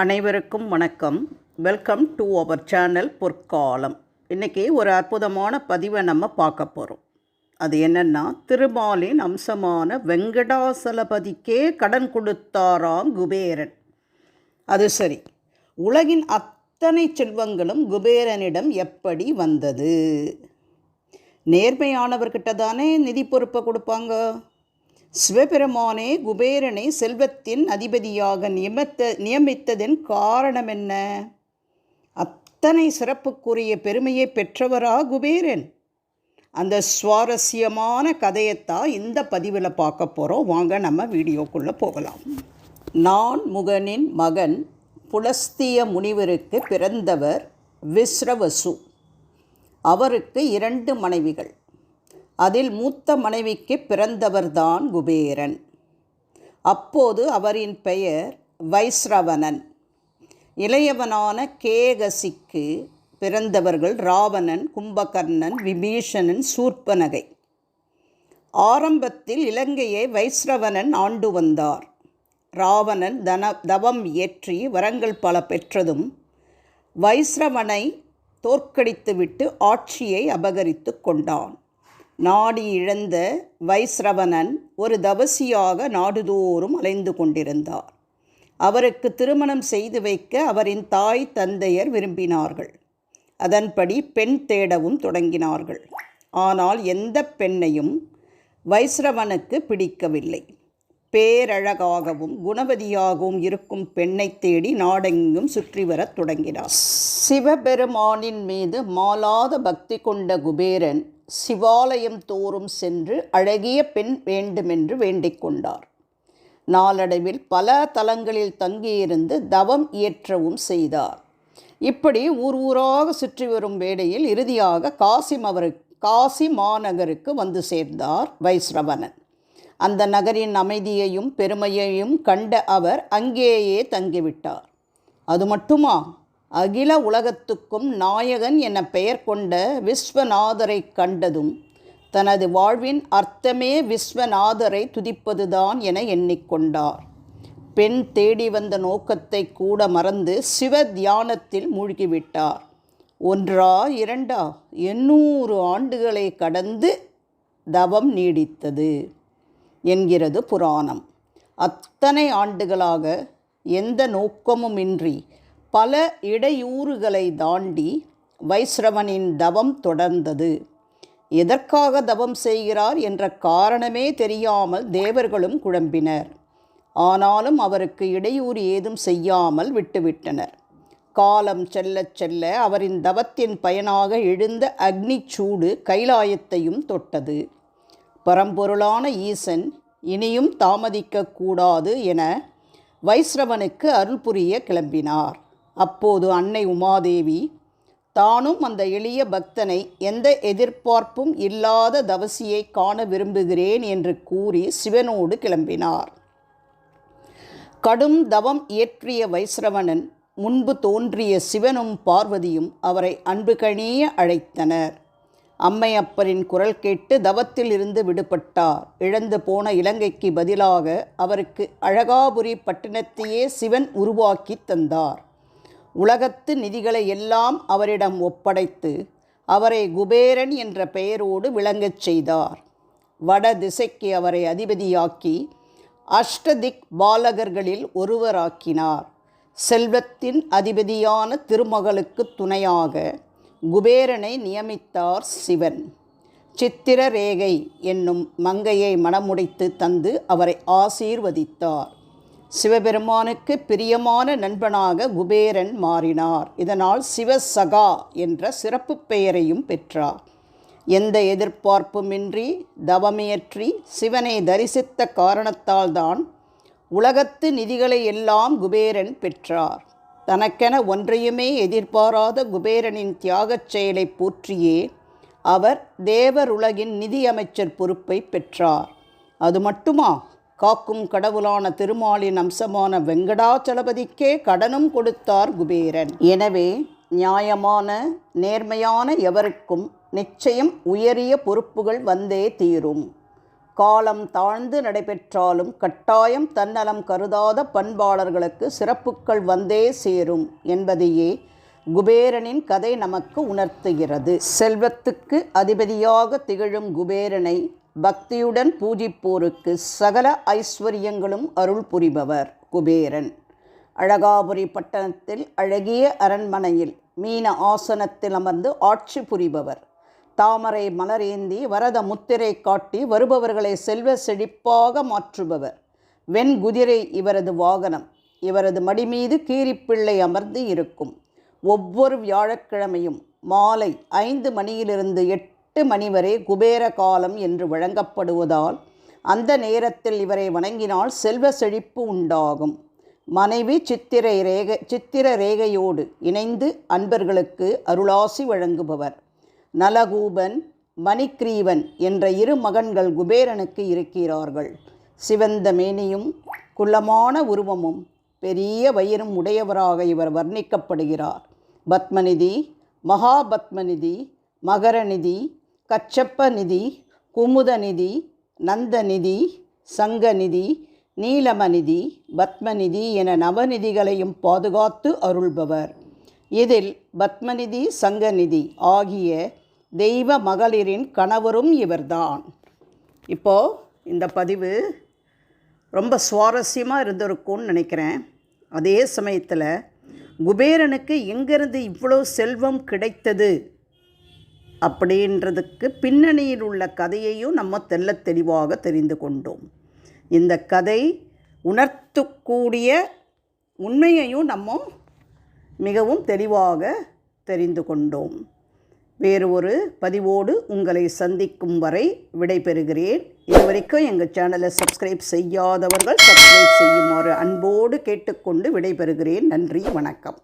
அனைவருக்கும் வணக்கம். Welcome to our channel பொற்காலம். இன்றைக்கி ஒரு அற்புதமான பதிவை நம்ம பார்க்க போகிறோம் அது என்னென்னா திருமாலின் அம்சமான வெங்கடாசலபதிக்கே கடன் கொடுத்தாராம் குபேரன். அது சரி உலகின் அத்தனை செல்வங்களும் குபேரனிடம் எப்படி வந்தது? நேர்மையானவர்கிட்ட தானே நிதி பொறுப்பை கொடுப்பாங்க? சிவபெருமானே குபேரனை செல்வத்தின் அதிபதியாக நியமித்த நியமித்ததன் காரணம் என்ன அத்தனை சிறப்புக்குரிய பெருமையை பெற்றவரா குபேரன். அந்த சுவாரஸ்யமான கதையைத்தான் இந்த பதிவில் பார்க்க போகிறோம் வாங்க நம்ம வீடியோக்குள்ளே போகலாம். நான் முகனின் மகன் புலஸ்திய முனிவருக்கு பிறந்தவர் விஸ்ரவசு. அவருக்கு இரண்டு மனைவிகள். அதில் மூத்த மனைவிக்கு பிறந்தவர்தான் குபேரன். அப்போது அவரின் பெயர் வைஸ்ரவணன். இளையவனான கேகசிக்கு பிறந்தவர்கள் ராவணன் கும்பகர்ணன் விபீஷணன் சூர்பனகை. ஆரம்பத்தில் இலங்கையை வைஸ்ரவணன் ஆண்டு வந்தார். ராவணன் தன தவம் இயற்றி வரங்கள் பல பெற்றதும் வைஸ்ரவனை தோற்கடித்துவிட்டு ஆட்சியை அபகரித்து கொண்டான். நாடி இழந்த வைஸ்ரவணன் ஒரு தவசியாக நாடுதோறும் அலைந்து கொண்டிருந்தார். அவருக்கு திருமணம் செய்து வைக்க அவரின் தாய் தந்தையர் விரும்பினார்கள். அதன்படி பெண் தேடவும் தொடங்கினார்கள். ஆனால் எந்த பெண்ணையும் வைஸ்ரவனுக்கு பிடிக்கவில்லை. பேரழகாகவும் குணவதியாகவும் இருக்கும் பெண்ணை தேடி நாடெங்கும் சுற்றி வரத் தொடங்கினார். சிவபெருமானின் மீது மாலாத பக்தி கொண்ட குபேரன் சிவாலயம் தோறும் சென்று அழகிய பெண் வேண்டுமென்று வேண்டிக் கொண்டார். நாளடைவில் பல தலங்களில் தங்கியிருந்து தவம் இயற்றவும் செய்தார். இப்படி ஊர் ஊராக சுற்றி வரும் வேளையில் இறுதியாக காசிம் மவரு காசி மாநகருக்கு வந்து சேர்ந்தார் வைஸ்ரவணன் அந்த நகரின் அமைதியையும் பெருமையையும் கண்ட அவர் அங்கேயே தங்கிவிட்டார். அது மட்டுமா? அகில உலகத்துக்கும் நாயகன் என பெயர் கொண்ட விஸ்வநாதரை கண்டதும் தனது வாழ்வின் அர்த்தமே விஸ்வநாதரை துதிப்பதுதான் என எண்ணிக்கொண்டார். பெண் தேடி வந்த நோக்கத்தை கூட மறந்து சிவ தியானத்தில் மூழ்கிவிட்டார். ஒன்றா இரண்டா? எண்ணூறு ஆண்டுகளை கடந்து தவம் நீடித்தது என்கிறது புராணம். அத்தனை ஆண்டுகளாக எந்த நோக்கமுமின்றி பல இடையூறுகளை தாண்டி வைஸ்ரவனின் தவம் தொடர்ந்தது. எதற்காக தவம் செய்கிறார் என்ற காரணமே தெரியாமல் தேவர்களும் குழம்பினர். ஆனாலும் அவருக்கு இடையூறு ஏதும் செய்யாமல் விட்டுவிட்டனர். காலம் செல்ல செல்ல அவரின் தவத்தின் பயனாக எழுந்த அக்னி சூடு கைலாயத்தையும் தொட்டது. பரம்பொருளான ஈசன் இனியும் தாமதிக்கக்கூடாது என வைஸ்ரவனுக்கு அருள் புரிய கிளம்பினார். அப்போது அன்னை உமாதேவி தானும் அந்த எளிய பக்தனை எந்த எதிர்பார்ப்பும் இல்லாத தவசியை காண விரும்புகிறேன் என்று கூறி சிவனோடு கிளம்பினார். கடும் தவம் இயற்றிய வைஸ்ரவணன் முன்பு தோன்றிய சிவனும் பார்வதியும் அவரை அன்பு கணிய அழைத்தனர். அம்மையப்பரின் குரல் கேட்டு தவத்தில் இருந்து விடுபட்டார். இழந்து போன இலங்கைக்கு பதிலாக அவருக்கு அழகாபுரி பட்டினத்தையே சிவன் உருவாக்கி தந்தார். உலகத்து நிதிகளை எல்லாம் அவரிடம் ஒப்படைத்து அவரை குபேரன் என்ற பெயரோடு விளங்கச் செய்தார். வட திசைக்கு அவரை அதிபதியாக்கி அஷ்டதிக் பாலகர்களில் ஒருவராக்கினார். செல்வத்தின் அதிபதியான திருமகளுக்கு துணையாக குபேரனை நியமித்தார் சிவன். சித்திரரேகை என்னும் மங்கையை மனமுடைத்து தந்து அவரை ஆசீர்வதித்தார். சிவபெருமானுக்கு பிரியமான நண்பனாக குபேரன் மாறினார். இதனால் சிவசகா என்ற சிறப்பு பெயரையும் பெற்றார். எந்த எதிர்பார்ப்புமின்றி தவமியற்றி சிவனை தரிசித்த காரணத்தால்தான் உலகத்து நிதிகளை எல்லாம் குபேரன் பெற்றார். தனக்கென ஒன்றையுமே எதிர்பாராத குபேரனின் தியாகச் செயலை போற்றியே அவர் தேவருலகின் நிதியமைச்சர் பொறுப்பை பெற்றார். அது மட்டுமா? காக்கும் கடவுளான திருமாலின் அம்சமான வெங்கடாச்சலபதிக்கே கடனும் கொடுத்தார் குபேரன். எனவே நியாயமான நேர்மையான எவருக்கும் நிச்சயம் உயரிய பொறுப்புகள் வந்தே தீரும். காலம் தாழ்ந்து நடைபெற்றாலும் கட்டாயம் தன்னலம் கருதாத பண்பாளர்களுக்கு சிறப்புகள் வந்தே சேரும் என்பதையே குபேரனின் கதை நமக்கு உணர்த்துகிறது. செல்வத்துக்கு அதிபதியாக திகழும் குபேரனை பக்தியுடன் பூஜிப்போருக்கு சகல ஐஸ்வர்யங்களும் அருள் புரிபவர் குபேரன். அழகாபுரி பட்டணத்தில் அழகிய அரண்மனையில் மீன ஆசனத்தில் அமர்ந்து ஆட்சி புரிபவர். தாமரை மலரேந்தி வரத முத்திரை காட்டி வருபவர்களை செல்வ செழிப்பாக மாற்றுபவர். வெண்குதிரை இவரது வாகனம் இவரது மடிமீது கீரிப்பிள்ளை அமர்ந்து இருக்கும். ஒவ்வொரு வியாழக்கிழமையும் மாலை ஐந்து மணியிலிருந்து எட்டு எட்டு மணி வரை குபேர காலம் என்று வழங்கப்படுவதால் அந்த நேரத்தில் இவரை வணங்கினால் செல்வ செழிப்பு உண்டாகும். மனைவி சித்திரை ரேகை சித்திர ரேகையோடு இணைந்து அன்பர்களுக்கு அருளாசி வழங்குபவர். நலகூபன் மணிக்ரீவன் என்ற இரு மகன்கள் குபேரனுக்கு இருக்கிறார்கள். சிவந்த மேனியும் குள்ளமான உருவமும் பெரிய வயிறும் உடையவராக இவர் வர்ணிக்கப்படுகிறார். பத்மநிதி மகாபத்மநிதி மகரநிதி கச்சப்ப நிதி குமுதநிதி நந்தநிதி சங்கநிதி நீலமநிதி பத்மநிதி என நவநிதிகளையும் பாதுகாத்து அருள்பவர். இதில் பத்மநிதி சங்கநிதி ஆகிய தெய்வ மகளிரின் கணவரும் இவர்தான். இப்போது இந்த பதிவு ரொம்ப சுவாரஸ்யமாக இருந்திருக்கும்னு நினைக்கிறேன். அதே சமயத்தில் குபேரனுக்கு எங்கேருந்து இவ்வளோ செல்வம் கிடைத்தது? அப்படின்றதுக்கு பின்னணியில் உள்ள கதையையும் நம்ம தெள்ளத் தெளிவாக தெரிந்து கொண்டோம். இந்த கதை உணர்த்தக்கூடிய உண்மையையும் நம்ம மிகவும் தெளிவாக தெரிந்து கொண்டோம். வேறு ஒரு பதிவோடு உங்களை சந்திக்கும் வரை விடைபெறுகிறேன். இதுவரைக்கும் எங்கள் சேனலை சப்ஸ்கிரைப் செய்யாதவர்கள் சப்ஸ்கிரைப் செய்யுமாறு அன்போடு கேட்டுக்கொண்டு விடைபெறுகிறேன். நன்றி வணக்கம்.